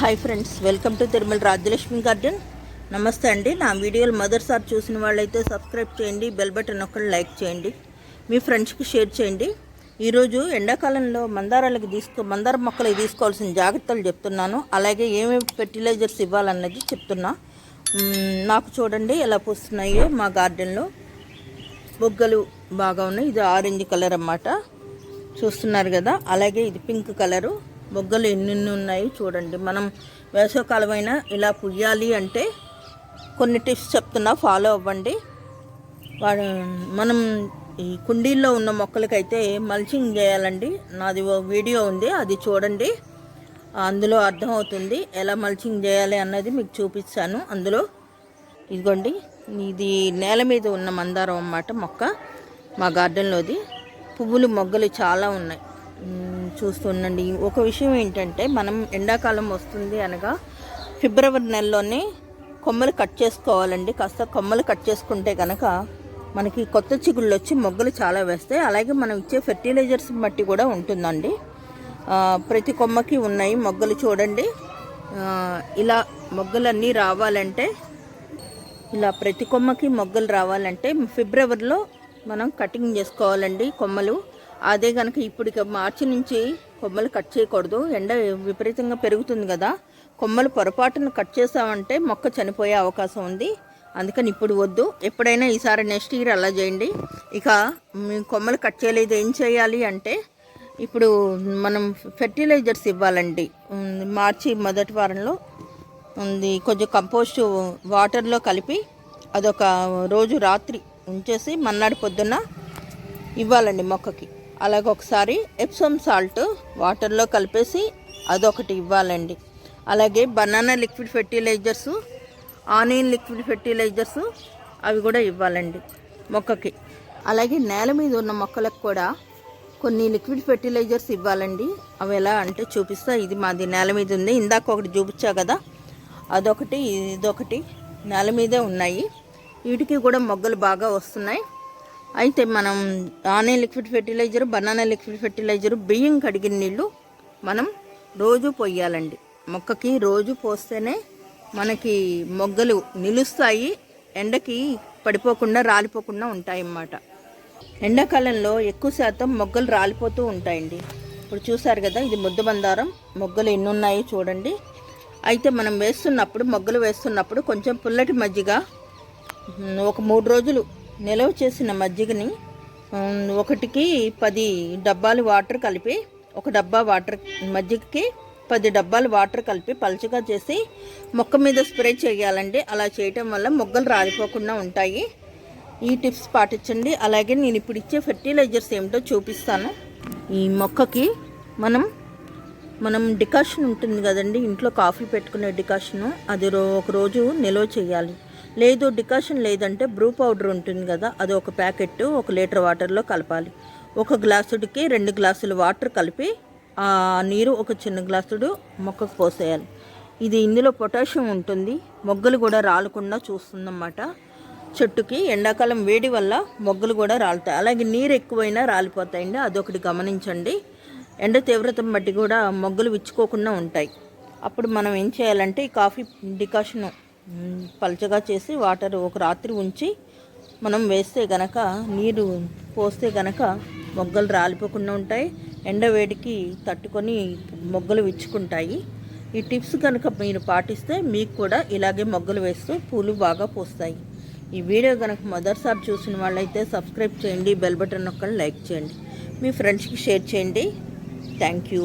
Hi friends welcome to Tirumala Rajyalakshmi garden నమస్తే అండి. నా వీడియోలు మొదటిసారి చూసిన వాళ్ళైతే సబ్స్క్రైబ్ చేయండి బెల్ బటన్ ఒకటి లైక్ చేయండి మీ ఫ్రెండ్స్కి షేర్ చేయండి. ఈరోజు ఎండాకాలంలో మందారాలకు తీసుకో మందార మొక్కలకి తీసుకోవాల్సిన జాగ్రత్తలు చెప్తున్నాను. అలాగే ఏమేమి ఫెర్టిలైజర్స్ ఇవ్వాలన్నది చెప్తున్నా. నాకు చూడండి ఎలా పూస్తున్నాయో మా గార్డెన్లో బొగ్గలు బాగా ఉన్నాయి. ఇది ఆరెంజ్ కలర్ అన్నమాట. చూస్తున్నారు కదా? అలాగే ఇది పింక్ కలరు బొగ్గలు ఎన్నెన్ని ఉన్నాయి చూడండి. మనం వేసవకాలమైనా ఇలా పుయ్యాలి అంటే కొన్ని టిప్స్ చెప్తున్నా ఫాలో అవ్వండి. మనం ఈ కుండీల్లో ఉన్న మొక్కలకైతే మల్చింగ్ చేయాలండి. నాది ఓ వీడియో ఉంది అది చూడండి. అందులో అర్థమవుతుంది ఎలా మల్చింగ్ చేయాలి అన్నది మీకు చూపిస్తాను అందులో. ఇదిగోండి ఇది నేల మీద ఉన్న మందారం అన్నమాట మొక్క మా గార్డెన్లోది. పువ్వులు మొగ్గలు చాలా ఉన్నాయి. చూస్తుండండి. ఒక విషయం ఏంటంటే మనం ఎండాకాలం వస్తుంది అనగా ఫిబ్రవరి నెలలోనే కొమ్మలు కట్ చేసుకోవాలండి. కాస్త కొమ్మలు కట్ చేసుకుంటే కనుక మనకి కొత్త చిగుళ్ళు వచ్చి మొగ్గలు చాలా వేస్తాయి. అలాగే మనం ఇచ్చే ఫెర్టిలైజర్స్ బట్టి కూడా ఉంటుందండి. ప్రతి కొమ్మకి ఉన్నాయి మొగ్గలు చూడండి. ఇలా మొగ్గలన్నీ రావాలంటే ఇలా ప్రతి కొమ్మకి మొగ్గలు రావాలంటే ఫిబ్రవరిలో మనం కటింగ్ చేసుకోవాలండి కొమ్మలు. అదే కనుక ఇప్పుడు ఇక మార్చి నుంచి కొమ్మలు కట్ చేయకూడదు. ఎండ విపరీతంగా పెరుగుతుంది కదా. కొమ్మలు పొరపాటున కట్ చేసామంటే మొక్క చనిపోయే అవకాశం ఉంది. అందుకని ఇప్పుడు వద్దు. ఎప్పుడైనా ఈసారి నెక్స్ట్ ఇయర్ అలా చేయండి. ఇక కొమ్మలు కట్ చేయలేదు ఏం చేయాలి అంటే ఇప్పుడు మనం ఫెర్టిలైజర్స్ ఇవ్వాలండి. మార్చి మొదటి వారంలో ఉంది. కొంచెం కంపోస్ట్ వాటర్లో కలిపి అదొక రోజు రాత్రి ఉంచేసి మన్నాడు పొద్దున్న ఇవ్వాలండి మొక్కకి. అలాగే ఒకసారి ఎప్సమ్ సాల్ట్ వాటర్లో కలిపేసి అదొకటి ఇవ్వాలండి. అలాగే banana liquid fertilisers onion liquid fertilisers అవి కూడా ఇవ్వాలండి మొక్కకి. అలాగే నేల మీద ఉన్న మొక్కలకు కూడా కొన్ని లిక్విడ్ ఫెర్టిలైజర్స్ ఇవ్వాలండి. అవి ఎలా అంటే చూపిస్తా ఇది మాది నేల మీద ఉంది. ఇందాక ఒకటి చూపించా కదా అదొకటి ఇదొకటి నేల మీదే ఉన్నాయి. వీటికి కూడా మొగ్గలు బాగా వస్తున్నాయి. అయితే మనం ఆనే liquid fertiliser banana liquid fertiliser బియ్యం కడిగిన నీళ్ళు మనం రోజు పొయ్యాలండి. మొక్కకి రోజు పోస్తేనే మనకి మొగ్గలు నిలుస్తాయి ఎండకి పడిపోకుండా రాలిపోకుండా ఉంటాయి అన్నమాట ఎండాకాలంలో ఎక్కువ శాతం మొగ్గలు రాలిపోతూ ఉంటాయండి. ఇప్పుడు చూసారు కదా ఇది ముద్ద బందారం మొగ్గలు ఎన్ని ఉన్నాయో చూడండి. అయితే మనం వేస్తున్నప్పుడు మొగ్గలు వేస్తున్నప్పుడు కొంచెం పుల్లటి మజ్జిగ ఒక మూడు రోజులు నిలవ చేసిన మజ్జిగని ఒకటికి పది డబ్బాలు వాటర్ కలిపి ఒక డబ్బా వాటర్ మజ్జిగకి పది డబ్బాలు వాటర్ కలిపి పలుచగా చేసి మొక్క మీద స్ప్రే చేయాలండి. అలా చేయటం వల్ల మొగ్గలు రాలిపోకుండా ఉంటాయి. ఈ టిప్స్ పాటించండి. అలాగే నేను ఇప్పుడు ఇచ్చే ఫెర్టిలైజర్స్ ఏమిటో చూపిస్తాను. ఈ మొక్కకి మనం మనం డికాషన్ ఉంటుంది కదండి. ఇంట్లో కాఫీ పెట్టుకునే డికాషను అది రో ఒక రోజు నిల్వ చేయాలి. లేదు డికాషన్ లేదంటే బ్రూ పౌడర్ ఉంటుంది కదా అది ఒక ప్యాకెట్ ఒక లీటర్ వాటర్లో కలపాలి. ఒక గ్లాసుడికి రెండు గ్లాసులు వాటర్ కలిపి ఆ నీరు ఒక చిన్న గ్లాసుడు మొక్కకు పోసేయాలి. ఇది ఇందులో పొటాషియం ఉంటుంది మొగ్గలు కూడా రాలకుండా చూస్తుందన్నమాట. చెట్టుకి ఎండాకాలం వేడి వల్ల మొగ్గలు కూడా రాలుతాయి. అలాగే నీరు ఎక్కువైనా రాలిపోతాయండి అదొకటి గమనించండి. ఎండ తీవ్రతను బట్టి కూడా మొగ్గలు విచ్చుకోకుండా ఉంటాయి. అప్పుడు మనం ఏం చేయాలంటే ఈ కాఫీ డికాషన్ పలచగా చేసి వాటర్ ఒక రాత్రి ఉంచి మనం వేస్తే గనక నీరు పోస్తే గనక మొగ్గలు రాలిపోకుండా ఉంటాయి. ఎండ వేడికి తట్టుకొని మొగ్గలు విచ్చుకుంటాయి. ఈ టిప్స్ కనుక మీరు పాటిస్తే మీకు కూడా ఇలాగే మొగ్గలు వేస్తూ పూలు బాగా పూస్తాయి. ఈ వీడియో కనుక మొదటిసారి చూసిన వాళ్ళైతే సబ్స్క్రైబ్ చేయండి బెల్ బటన్ నొక్కని లైక్ చేయండి. మీ ఫ్రెండ్స్కి షేర్ చేయండి. Thank you.